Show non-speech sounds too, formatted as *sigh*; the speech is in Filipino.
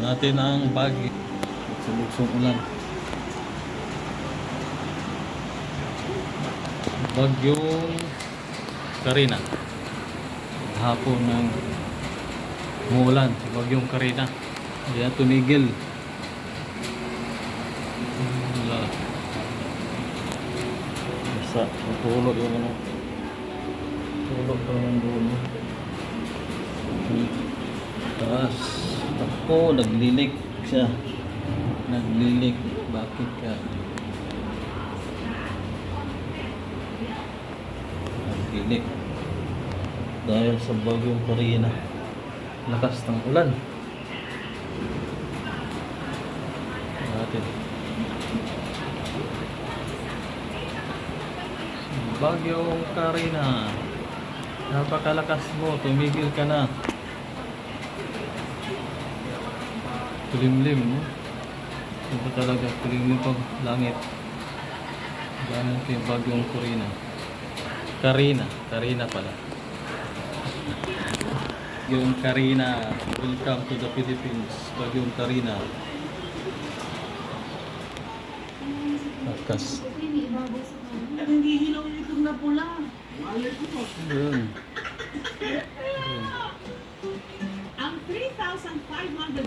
natin ang bagi. Suluksong ulan. Bagyong Karina. Hapon ng umuulan si Bagyong Karina. Kaya tumigil. Wala. Basta natulog yung ano. Tulog pa naman doon. Hmm. Tapos, ako, naglilik siya. Naglilik. Bakit ka? Naglilik. Dahil sa bagyong Karina. Lakas ng ulan. Natin. Bagyong Karina. Napakalakas mo. Tumigil ka na. Kulimlim, no? Iba talaga, kulimlim pag langit. Gamit yung bagyong Karina. Karina, Karina pala. *laughs* Yung Karina, welcome to the Philippines. Bagyong Karina. Lakas. Nangihilaw yung itlog na pula. Yun. Ang 3,500